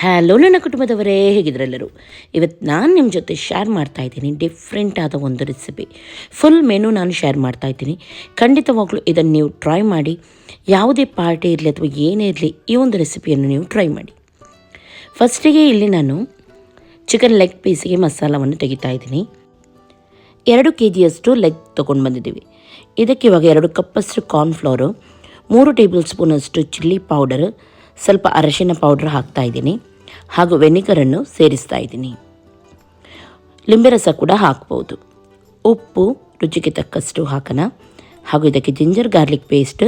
Hello ನನ್ನ ಕುಟುಂಬದವರೇ, ಹೇಗಿದ್ರೆಲ್ಲರೂ? ಇವತ್ತು ನಾನು ನಿಮ್ಮ ಜೊತೆ ಶೇರ್ ಮಾಡ್ತಾ ಇದ್ದೀನಿ ಡಿಫ್ರೆಂಟ್ ಆದ ಒಂದು ರೆಸಿಪಿ ಫುಲ್ ಮೆನು ನಾನು ಶೇರ್ ಮಾಡ್ತಾ ಇದ್ದೀನಿ. ಖಂಡಿತವಾಗ್ಲೂ ಇದನ್ನು ನೀವು ಟ್ರೈ ಮಾಡಿ. ಯಾವುದೇ ಪಾರ್ಟಿ ಇರಲಿ ಅಥವಾ ಏನೇ ಇರಲಿ ಈ ಒಂದು ರೆಸಿಪಿಯನ್ನು ನೀವು ಟ್ರೈ ಮಾಡಿ. ಫಸ್ಟಿಗೆ ಇಲ್ಲಿ ನಾನು ಚಿಕನ್ ಲೆಗ್ ಪೀಸಿಗೆ ಮಸಾಲವನ್ನು ತೆಗಿತಾ ಇದ್ದೀನಿ. ಎರಡು ಕೆ ಜಿಯಷ್ಟು ಲೆಗ್ ತೊಗೊಂಡು ಬಂದಿದ್ದೀವಿ. ಇದಕ್ಕೆ ಇವಾಗ ಎರಡು ಕಪ್ಪಷ್ಟು ಕಾರ್ನ್ಫ್ಲೋರು ಮೂರು ಟೇಬಲ್ ಸ್ಪೂನಷ್ಟು ಚಿಲ್ಲಿ ಪೌಡರ್ ಸ್ವಲ್ಪ ಅರಶಿನ ಪೌಡ್ರ್ ಹಾಕ್ತಾ ಇದ್ದೀನಿ. ಹಾಗೂ ವೆನಿಗರನ್ನು ಸೇರಿಸ್ತಾ ಇದ್ದೀನಿ. ಲಿಂಬೆ ರಸ ಕೂಡ ಹಾಕ್ಬೋದು. ಉಪ್ಪು, ರುಚಿಗೆ ತಕ್ಕಷ್ಟು ಹಾಕೋಣ. ಹಾಗೂ ಇದಕ್ಕೆ ಜಿಂಜರ್ ಗಾರ್ಲಿಕ್ ಪೇಸ್ಟ್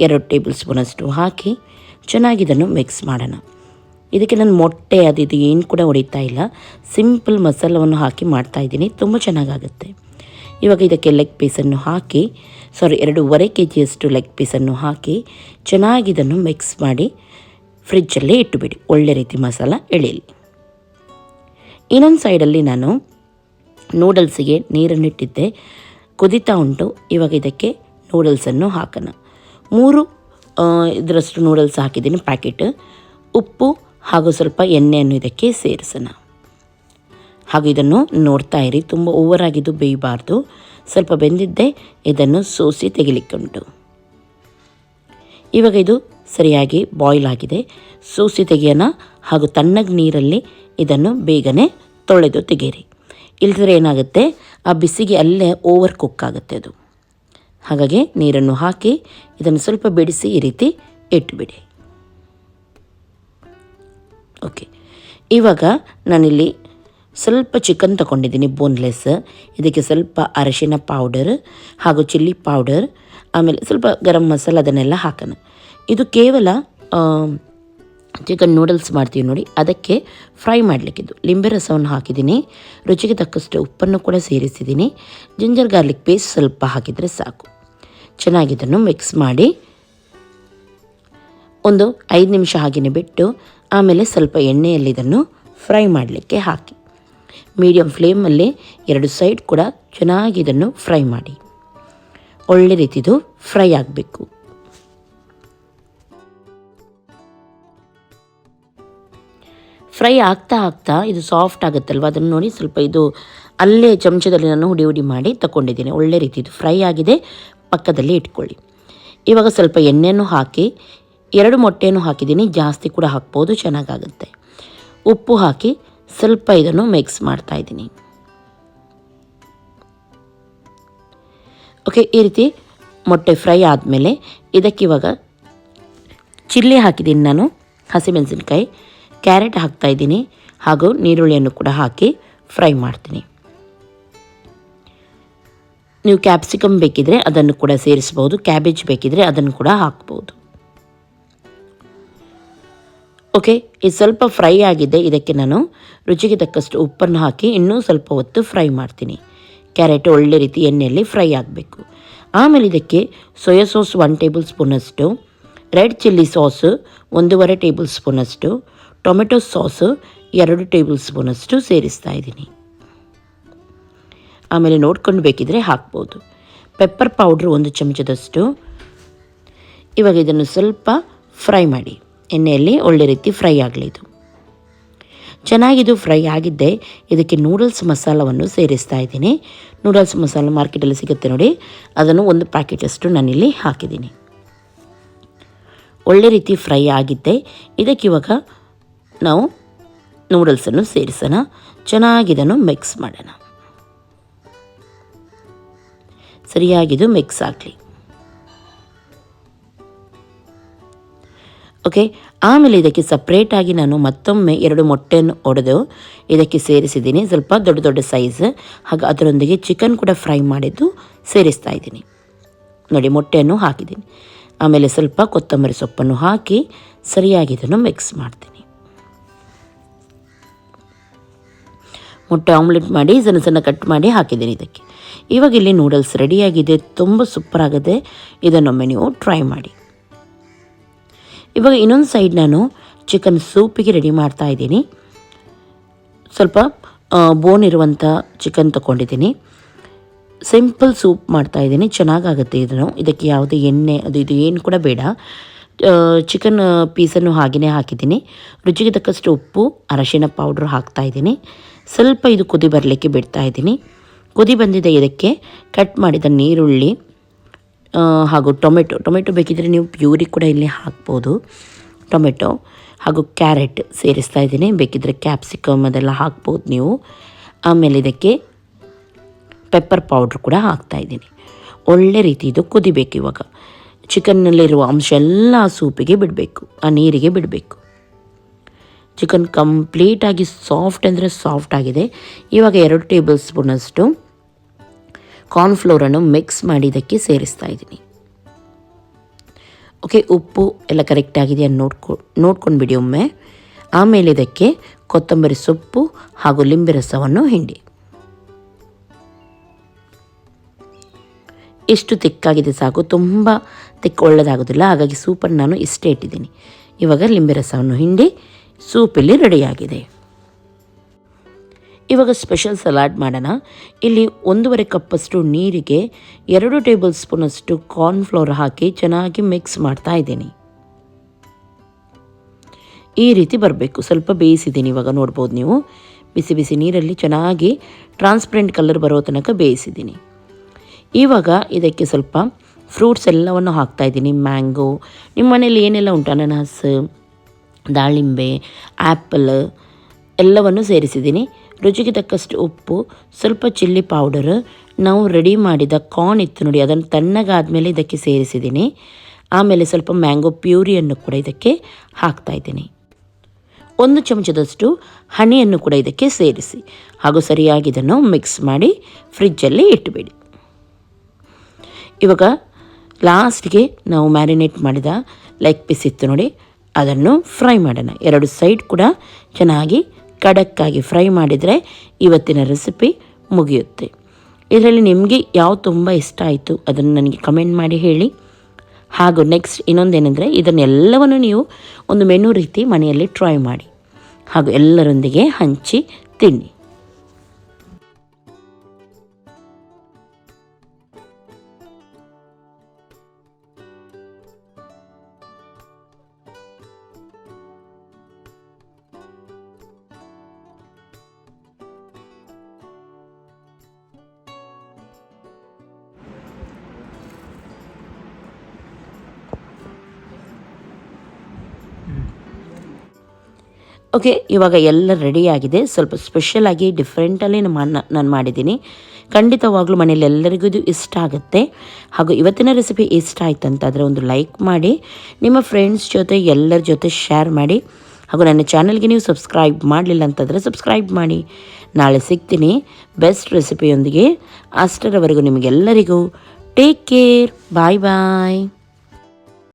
ಎರಡು ಟೇಬಲ್ ಸ್ಪೂನಷ್ಟು ಹಾಕಿ ಚೆನ್ನಾಗಿ ಇದನ್ನು ಮಿಕ್ಸ್ ಮಾಡೋಣ. ಇದಕ್ಕೆ ನಾನು ಮೊಟ್ಟೆ ಅದು ಇದು ಏನು ಕೂಡ ಹೊಡಿತಾ ಇಲ್ಲ. ಸಿಂಪಲ್ ಮಸಾಲವನ್ನು ಹಾಕಿ ಮಾಡ್ತಾ ಇದ್ದೀನಿ. ತುಂಬ ಚೆನ್ನಾಗಾಗುತ್ತೆ. ಇವಾಗ ಇದಕ್ಕೆ ಲೆಗ್ ಪೀಸನ್ನು ಹಾಕಿ ಸಾರಿ ಎರಡೂವರೆ ಕೆ ಜಿಯಷ್ಟು ಲೆಗ್ ಪೀಸನ್ನು ಹಾಕಿ ಚೆನ್ನಾಗಿ ಇದನ್ನು ಮಿಕ್ಸ್ ಮಾಡಿ ಫ್ರಿಜ್ಜಲ್ಲೇ ಇಟ್ಟುಬಿಡಿ. ಒಳ್ಳೆ ರೀತಿ ಮಸಾಲ ಎಳೆಯಲಿ ಇನ್ನೊಂದು ಸೈಡಲ್ಲಿ ನಾನು ನೂಡಲ್ಸಿಗೆ ನೀರನ್ನಿಟ್ಟಿದ್ದೆ ಕುದಿತಾ ಉಂಟು. ಇವಾಗ ಇದಕ್ಕೆ ನೂಡಲ್ಸನ್ನು ಹಾಕೋಣ. ಮೂರು ಇದರಷ್ಟು ನೂಡಲ್ಸ್ ಹಾಕಿದ್ದೀನಿ ಪ್ಯಾಕೆಟ್. ಉಪ್ಪು ಹಾಗೂ ಸ್ವಲ್ಪ ಎಣ್ಣೆಯನ್ನು ಇದಕ್ಕೆ ಸೇರಿಸೋಣ. ಹಾಗೂ ಇದನ್ನು ನೋಡ್ತಾ ಇರಿ. ತುಂಬ ಓವರ್ ಆಗಿದ್ದು ಬೇಯಬಾರ್ದು. ಸ್ವಲ್ಪ ಬೆಂದಿದ್ದೆ. ಇದನ್ನು ಸೋಸಿ ತೆಗಿಲಿಕ್ಕುಂಟು. ಇವಾಗ ಇದು ಸರಿಯಾಗಿ ಬಾಯ್ಲ್ ಆಗಿದೆ. ಸೂಸಿ ತೆಗೆಯೋಣ ಹಾಗೂ ತಣ್ಣಗೆ ನೀರಲ್ಲಿ ಇದನ್ನು ಬೇಗನೆ ತೊಳೆದು ತೆಗೀರಿ ಇಲ್ಲದ್ರೆ ಏನಾಗುತ್ತೆ? ಆ ಬಿಸಿಗೆ ಅಲ್ಲೇ ಓವರ್ ಕುಕ್ ಆಗುತ್ತೆ ಅದು. ಹಾಗಾಗಿ ನೀರನ್ನು ಹಾಕಿ ಇದನ್ನು ಸ್ವಲ್ಪ ಬಿಡಿಸಿ ಈ ರೀತಿ ಇಟ್ಟುಬಿಡಿ ಓಕೆ. ಇವಾಗ ನಾನಿಲ್ಲಿ ಸ್ವಲ್ಪ ಚಿಕನ್ ತಗೊಂಡಿದ್ದೀನಿ ಬೋನ್ಲೆಸ್ ಇದಕ್ಕೆ ಸ್ವಲ್ಪ ಅರಶಿನ ಪೌಡರ್ ಹಾಗೂ ಚಿಲ್ಲಿ ಪೌಡರ್ ಆಮೇಲೆ ಸ್ವಲ್ಪ ಗರಂ ಮಸಾಲ ಅದನ್ನೆಲ್ಲ ಹಾಕೋಣ. ಇದು ಕೇವಲ ಚಿಕನ್ ನೂಡಲ್ಸ್ ಮಾಡ್ತೀವಿ ನೋಡಿ. ಅದಕ್ಕೆ ಫ್ರೈ ಮಾಡಲಿಕ್ಕಿದ್ದು. ಲಿಂಬೆ ರಸವನ್ನು ಹಾಕಿದ್ದೀನಿ. ರುಚಿಗೆ ತಕ್ಕಷ್ಟು ಉಪ್ಪನ್ನು ಕೂಡ ಸೇರಿಸಿದ್ದೀನಿ. ಜಿಂಜರ್ ಗಾರ್ಲಿಕ್ ಪೇಸ್ಟ್ ಸ್ವಲ್ಪ ಹಾಕಿದರೆ ಸಾಕು. ಚೆನ್ನಾಗಿದ್ದನ್ನು ಮಿಕ್ಸ್ ಮಾಡಿ ಒಂದು ಐದು ನಿಮಿಷ ಹಾಗೆಯೇ ಬಿಟ್ಟು ಆಮೇಲೆ ಸ್ವಲ್ಪ ಎಣ್ಣೆಯಲ್ಲಿ ಇದನ್ನು ಫ್ರೈ ಮಾಡಲಿಕ್ಕೆ ಹಾಕಿ. ಮೀಡಿಯಮ್ ಫ್ಲೇಮಲ್ಲಿ ಎರಡು ಸೈಡ್ ಕೂಡ ಚೆನ್ನಾಗಿ ಇದನ್ನು ಫ್ರೈ ಮಾಡಿ. ಒಳ್ಳೆ ರೀತಿದು ಫ್ರೈ ಆಗಬೇಕು. ಫ್ರೈ ಆಗ್ತಾ ಆಗ್ತಾ ಇದು ಸಾಫ್ಟ್ ಆಗುತ್ತಲ್ವ? ಅದನ್ನು ನೋಡಿ ಸ್ವಲ್ಪ ಇದು ಅಲ್ಲೇ ಚಮಚದಲ್ಲಿ ನಾನು ಹುಡಿ ಹುಡಿ ಮಾಡಿ ತಗೊಂಡಿದ್ದೀನಿ ಒಳ್ಳೆ ರೀತಿ ಇದು ಫ್ರೈ ಆಗಿದೆ. ಪಕ್ಕದಲ್ಲಿ ಇಟ್ಕೊಳ್ಳಿ. ಇವಾಗ ಸ್ವಲ್ಪ ಎಣ್ಣೆನೂ ಹಾಕಿ, ಎರಡು ಮೊಟ್ಟೆಯನ್ನು ಹಾಕಿದ್ದೀನಿ. ಜಾಸ್ತಿ ಕೂಡ ಹಾಕ್ಬೋದು. ಚೆನ್ನಾಗಾಗುತ್ತೆ. ಉಪ್ಪು ಹಾಕಿ ಸ್ವಲ್ಪ ಇದನ್ನು ಮಿಕ್ಸ್ ಮಾಡ್ತಾ ಇದ್ದೀನಿ. ಓಕೆ, ಈ ರೀತಿ ಮೊಟ್ಟೆ ಫ್ರೈ ಆದಮೇಲೆ ಇದಕ್ಕಿವಾಗ ಚಿಲ್ಲಿ ಹಾಕಿದ್ದೀನಿ ನಾನು. ಹಸಿಮೆಣಸಿನ್ಕಾಯಿ. ಕ್ಯಾರೆಟ್ ಹಾಕ್ತಾ ಇದ್ದೀನಿ ಹಾಗೂ ನೀರುಳ್ಳಿಯನ್ನು ಕೂಡ ಹಾಕಿ ಫ್ರೈ ಮಾಡ್ತೀನಿ. ನೀವು ಕ್ಯಾಪ್ಸಿಕಮ್ ಬೇಕಿದ್ರೆ ಅದನ್ನು ಕೂಡ ಸೇರಿಸಬಹುದು, ಕ್ಯಾಬೇಜ್ ಬೇಕಿದ್ರೆ ಅದನ್ನು ಕೂಡ ಹಾಕ್ಬೋದು ಓಕೆ, ಇದು ಸ್ವಲ್ಪ ಫ್ರೈ ಆಗಿದೆ, ಇದಕ್ಕೆ ನಾನು ರುಚಿಗೆ ತಕ್ಕಷ್ಟು ಉಪ್ಪನ್ನು ಹಾಕಿ ಇನ್ನೂ ಸ್ವಲ್ಪ ಹೊತ್ತು ಫ್ರೈ ಮಾಡ್ತೀನಿ. ಕ್ಯಾರೆಟ್ ಒಳ್ಳೆ ರೀತಿ ಎಣ್ಣೆಯಲ್ಲಿ ಫ್ರೈ ಆಗಬೇಕು. ಆಮೇಲೆ ಇದಕ್ಕೆ ಸೋಯಾ ಸಾಸ್ ಒನ್ ಟೇಬಲ್ ಸ್ಪೂನಷ್ಟು, ರೆಡ್ ಚಿಲ್ಲಿ ಸಾಸು ಒಂದೂವರೆ ಟೇಬಲ್ ಸ್ಪೂನಷ್ಟು ಟೊಮೆಟೊ ಸಾಸು ಎರಡು ಟೇಬಲ್ ಸ್ಪೂನಷ್ಟು ಸೇರಿಸ್ತಾ ಇದ್ದೀನಿ. ಆಮೇಲೆ ನೋಡ್ಕೊಂಡು ಬೇಕಿದ್ರೆ ಹಾಕ್ಬೋದು. ಪೆಪ್ಪರ್ ಪೌಡ್ರ್ ಒಂದು ಚಮಚದಷ್ಟು. ಇವಾಗ ಇದನ್ನು ಸ್ವಲ್ಪ ಫ್ರೈ ಮಾಡಿ. ಎಣ್ಣೆಯಲ್ಲಿ ಒಳ್ಳೆ ರೀತಿ ಫ್ರೈ ಆಗಲಿ ಇದು. ಚೆನ್ನಾಗಿದು ಫ್ರೈ ಆಗಿದ್ದೆ ಇದಕ್ಕೆ ನೂಡಲ್ಸ್ ಮಸಾಲವನ್ನು ಸೇರಿಸ್ತಾ ಇದ್ದೀನಿ. ನೂಡಲ್ಸ್ ಮಸಾಲ ಮಾರ್ಕೆಟಲ್ಲಿ ಸಿಗುತ್ತೆ ನೋಡಿ. ಅದನ್ನು ಒಂದು ಪ್ಯಾಕೆಟಷ್ಟು ನಾನಿಲ್ಲಿ ಹಾಕಿದ್ದೀನಿ. ಒಳ್ಳೆ ರೀತಿ ಫ್ರೈ ಆಗಿದ್ದೆ ಇದಕ್ಕೆ ಇವಾಗ ನಾವು ನೂಡಲ್ಸನ್ನು ಸೇರಿಸೋಣ. ಚೆನ್ನಾಗಿದನ್ನು ಮಿಕ್ಸ್ ಮಾಡೋಣ. ಸರಿಯಾಗಿದ್ದು ಮಿಕ್ಸ್ ಆಗಲಿ. ಓಕೆ ಆಮೇಲೆ ಇದಕ್ಕೆ ಸಪ್ರೇಟಾಗಿ ನಾನು ಮತ್ತೊಮ್ಮೆ ಎರಡು ಮೊಟ್ಟೆಯನ್ನು ಒಡೆದು ಇದಕ್ಕೆ ಸೇರಿಸಿದ್ದೀನಿ. ಸ್ವಲ್ಪ ದೊಡ್ಡ ದೊಡ್ಡ ಸೈಜ್ ಹಾಗೆ ಅದರೊಂದಿಗೆ ಚಿಕನ್ ಕೂಡ ಫ್ರೈ ಮಾಡಿದ್ದು ಸೇರಿಸ್ತಾ ಇದ್ದೀನಿ. ನೋಡಿ, ಮೊಟ್ಟೆಯನ್ನು ಹಾಕಿದ್ದೀನಿ. ಆಮೇಲೆ ಸ್ವಲ್ಪ ಕೊತ್ತಂಬರಿ ಸೊಪ್ಪನ್ನು ಹಾಕಿ ಸರಿಯಾಗಿ ಇದನ್ನು ಮಿಕ್ಸ್ ಮಾಡ್ತೀನಿ. ಮೊಟ್ಟೆ ಆಮ್ಲೆಟ್ ಮಾಡಿ, ಸಣ್ಣ ಸಣ್ಣ ಕಟ್ ಮಾಡಿ ಹಾಕಿದ್ದೀನಿ ಇದಕ್ಕೆ. ಇವಾಗ ಇಲ್ಲಿ ನೂಡಲ್ಸ್ ರೆಡಿಯಾಗಿದೆ, ತುಂಬ ಸೂಪರ್ ಆಗಿದೆ. ಇದನ್ನೊಮ್ಮೆ ನೀವು ಟ್ರೈ ಮಾಡಿ. ಇವಾಗ ಇನ್ನೊಂದು ಸೈಡ್ ನಾನು ಚಿಕನ್ ಸೂಪಿಗೆ ರೆಡಿ ಮಾಡ್ತಾ ಇದ್ದೀನಿ. ಸ್ವಲ್ಪ ಬೋನ್ ಇರುವಂಥ ಚಿಕನ್ ತೊಗೊಂಡಿದ್ದೀನಿ. ಸಿಂಪಲ್ ಸೂಪ್ ಮಾಡ್ತಾ ಇದ್ದೀನಿ, ಚೆನ್ನಾಗಾಗುತ್ತೆ ಇದನ್ನು. ಇದಕ್ಕೆ ಯಾವುದೇ ಎಣ್ಣೆ, ಅದು ಇದು ಏನು ಕೂಡ ಬೇಡ. ಚಿಕನ್ ಪೀಸನ್ನು ಹಾಗೆಯೇ ಹಾಕಿದ್ದೀನಿ. ರುಚಿಗೆ ತಕ್ಕಷ್ಟು ಉಪ್ಪು, ಅರಶಿನ ಪೌಡ್ರ್ ಹಾಕ್ತಾ ಇದ್ದೀನಿ. ಸ್ವಲ್ಪ ಇದು ಕುದಿ ಬರಲಿಕ್ಕೆ ಬಿಡ್ತಾ ಇದ್ದೀನಿ. ಕುದಿ ಬಂದಿದೆ ಇದಕ್ಕೆ. ಕಟ್ ಮಾಡಿದ ನೀರುಳ್ಳಿ ಹಾಗೂ ಟೊಮೆಟೊ. ಟೊಮೆಟೊ ಬೇಕಿದ್ದರೆ ನೀವು ಪ್ಯೂರಿ ಕೂಡ ಇಲ್ಲಿ ಹಾಕ್ಬೋದು. ಟೊಮೆಟೊ ಹಾಗೂ ಕ್ಯಾರೆಟ್ ಸೇರಿಸ್ತಾ ಇದ್ದೀನಿ. ಬೇಕಿದ್ದರೆ ಕ್ಯಾಪ್ಸಿಕಮ್ ಅದೆಲ್ಲ ಹಾಕ್ಬೋದು ನೀವು. ಆಮೇಲೆ ಇದಕ್ಕೆ ಪೆಪ್ಪರ್ ಪೌಡ್ರ್ ಕೂಡ ಹಾಕ್ತಾ ಇದ್ದೀನಿ. ಒಳ್ಳೆ ರೀತಿ ಇದು ಕುದಿಬೇಕು ಇವಾಗ. ಚಿಕನ್ನಲ್ಲಿರುವ ಅಂಶ ಎಲ್ಲ ಸೂಪಿಗೆ ಬಿಡಬೇಕು. ಆ ನೀರಿಗೆ ಬಿಡಬೇಕು. ಚಿಕನ್ ಕಂಪ್ಲೀಟಾಗಿ ಸಾಫ್ಟ್ ಅಂದರೆ ಸಾಫ್ಟ್ ಆಗಿದೆ. ಇವಾಗ ಎರಡು ಟೇಬಲ್ ಸ್ಪೂನಷ್ಟು ಕಾರ್ನ್ಫ್ಲೋರನ್ನು ಮಿಕ್ಸ್ ಮಾಡಿ ಇದಕ್ಕೆ ಸೇರಿಸ್ತಾ ಇದ್ದೀನಿ. ಓಕೆ ಉಪ್ಪು ಎಲ್ಲ ಕರೆಕ್ಟ್ ಆಗಿದೆಯಾ ನೋಡ್ಕೊ ನೋಡ್ಕೊಂಡ್ಬಿಡಿ ಒಮ್ಮೆ. ಆಮೇಲೆ ಇದಕ್ಕೆ ಕೊತ್ತಂಬರಿ ಸೊಪ್ಪು ಹಾಗೂ ಲಿಂಬೆ ರಸವನ್ನು ಹಿಂಡಿ. ಎಷ್ಟು ತಿಕ್ಕಾಗಿದೆ ಸಾಕು, ತುಂಬ ತಿಕ್ಕ ಒಳ್ಳೆಯದಾಗೋದಿಲ್ಲ ಹಾಗಾಗಿ ಸೂಪನ್ನು ನಾನು ಇಷ್ಟೇ ಇಟ್ಟಿದ್ದೀನಿ. ಇವಾಗ ಲಿಂಬೆ ರಸವನ್ನು ಹಿಂಡಿ ಸೂಪಿಲ್ಲಿ ರೆಡಿಯಾಗಿದೆ. ಇವಾಗ ಸ್ಪೆಷಲ್ ಸಲಾಡ್ ಮಾಡೋಣ. ಇಲ್ಲಿ ಒಂದೂವರೆ ಕಪ್ಪಷ್ಟು ನೀರಿಗೆ ಎರಡು ಟೇಬಲ್ ಸ್ಪೂನಷ್ಟು ಕಾರ್ನ್ಫ್ಲೋರ್ ಹಾಕಿ ಚೆನ್ನಾಗಿ ಮಿಕ್ಸ್ ಮಾಡ್ತಾ ಇದ್ದೀನಿ. ಈ ರೀತಿ ಬರಬೇಕು. ಸ್ವಲ್ಪ ಬೇಯಿಸಿದ್ದೀನಿ ಇವಾಗ ನೋಡ್ಬೋದು ನೀವು. ಬಿಸಿ ಬಿಸಿ ನೀರಲ್ಲಿ ಚೆನ್ನಾಗಿ ಟ್ರಾನ್ಸ್ಪರೆಂಟ್ ಕಲರ್ ಬರೋ ತನಕ ಬೇಯಿಸಿದ್ದೀನಿ. ಇವಾಗ ಇದಕ್ಕೆ ಸ್ವಲ್ಪ ಫ್ರೂಟ್ಸ್ ಎಲ್ಲವನ್ನು ಹಾಕ್ತಾಯಿದ್ದೀನಿ ಮ್ಯಾಂಗೋ ನಿಮ್ಮ ಮನೇಲಿ ಏನೆಲ್ಲ ಉಂಟು? ಅನಾನಸ್ ದಾಳಿಂಬೆ ಆ್ಯಪಲ್ ಎಲ್ಲವನ್ನು ಸೇರಿಸಿದ್ದೀನಿ. ರುಚಿಗೆ ತಕ್ಕಷ್ಟು ಉಪ್ಪು, ಸ್ವಲ್ಪ ಚಿಲ್ಲಿ ಪೌಡರ್, ನಾವು ರೆಡಿ ಮಾಡಿದ ಕಾರ್ನ್ ಇತ್ತು ನೋಡಿ, ಅದನ್ನು ತಣ್ಣಗಾದ್ಮೇಲೆ ಇದಕ್ಕೆ ಸೇರಿಸಿದ್ದೀನಿ. ಆಮೇಲೆ ಸ್ವಲ್ಪ ಮ್ಯಾಂಗೋ ಪ್ಯೂರಿಯನ್ನು ಕೂಡ ಇದಕ್ಕೆ ಹಾಕ್ತಾ ಇದ್ದೀನಿ. ಒಂದು ಚಮಚದಷ್ಟು ಹನಿಯನ್ನು ಕೂಡ ಇದಕ್ಕೆ ಸೇರಿಸಿ. ಹಾಗೂ ಸರಿಯಾಗಿ ಇದನ್ನು ಮಿಕ್ಸ್ ಮಾಡಿ ಫ್ರಿಜ್ಜಲ್ಲಿ ಇಟ್ಟುಬಿಡಿ ಇವಾಗ ಲಾಸ್ಟ್ಗೆ ನಾವು ಮ್ಯಾರಿನೇಟ್ ಮಾಡಿದ ಲೆಗ್ ಪೀಸ್ ಇತ್ತು ನೋಡಿ ಅದನ್ನು ಫ್ರೈ ಮಾಡೋಣ. ಎರಡು ಸೈಡ್ ಕೂಡ ಚೆನ್ನಾಗಿ ಖಡಕ್ಕಾಗಿ ಫ್ರೈ ಮಾಡಿದರೆ ಇವತ್ತಿನ ರೆಸಿಪಿ ಮುಗಿಯುತ್ತೆ. ಇದರಲ್ಲಿ ನಿಮಗೆ ಯಾವ ತುಂಬ ಇಷ್ಟ ಆಯಿತು ಅದನ್ನು ನನಗೆ ಕಮೆಂಟ್ ಮಾಡಿ ಹೇಳಿ. ಹಾಗೂ ನೆಕ್ಸ್ಟ್ ಇನ್ನೊಂದೇನೆಂದರೆ ಇದನ್ನೆಲ್ಲವನ್ನು ನೀವು ಒಂದು ಮೆನು ರೀತಿ ಮನೆಯಲ್ಲಿ ಟ್ರೈ ಮಾಡಿ. ಹಾಗೂ ಎಲ್ಲರೊಂದಿಗೆ ಹಂಚಿ ತಿನ್ನಿ. ಓಕೆ ಇವಾಗ ಎಲ್ಲ ರೆಡಿಯಾಗಿದೆ ಸ್ವಲ್ಪ ಸ್ಪೆಷಲಾಗಿ ಡಿಫ್ರೆಂಟಲ್ಲೇ ನಾನು ಮಾಡಿದ್ದೀನಿ. ಖಂಡಿತವಾಗ್ಲೂ ಮನೇಲಿ ಎಲ್ಲರಿಗೂ ಇದು ಇಷ್ಟ ಆಗುತ್ತೆ. ಹಾಗೂ ಇವತ್ತಿನ ರೆಸಿಪಿ ಇಷ್ಟ ಆಯ್ತು ಅಂತಾದರೆ ಒಂದು ಲೈಕ್ ಮಾಡಿ, ನಿಮ್ಮ ಫ್ರೆಂಡ್ಸ್ ಜೊತೆ, ಎಲ್ಲರ ಜೊತೆ ಶೇರ್ ಮಾಡಿ, ಹಾಗೂ ನನ್ನ ಚಾನಲ್ಗೆ ನೀವು ಸಬ್ಸ್ಕ್ರೈಬ್ ಮಾಡಲಿಲ್ಲ ಅಂತಂದರೆ ಸಬ್ಸ್ಕ್ರೈಬ್ ಮಾಡಿ. ನಾಳೆ ಸಿಗ್ತೀನಿ. ಬೆಸ್ಟ್ ರೆಸಿಪಿಯೊಂದಿಗೆ ಅಷ್ಟರವರೆಗೂ ನಿಮಗೆಲ್ಲರಿಗೂ ಟೇಕ್ ಕೇರ್ ಬಾಯ್ ಬಾಯ್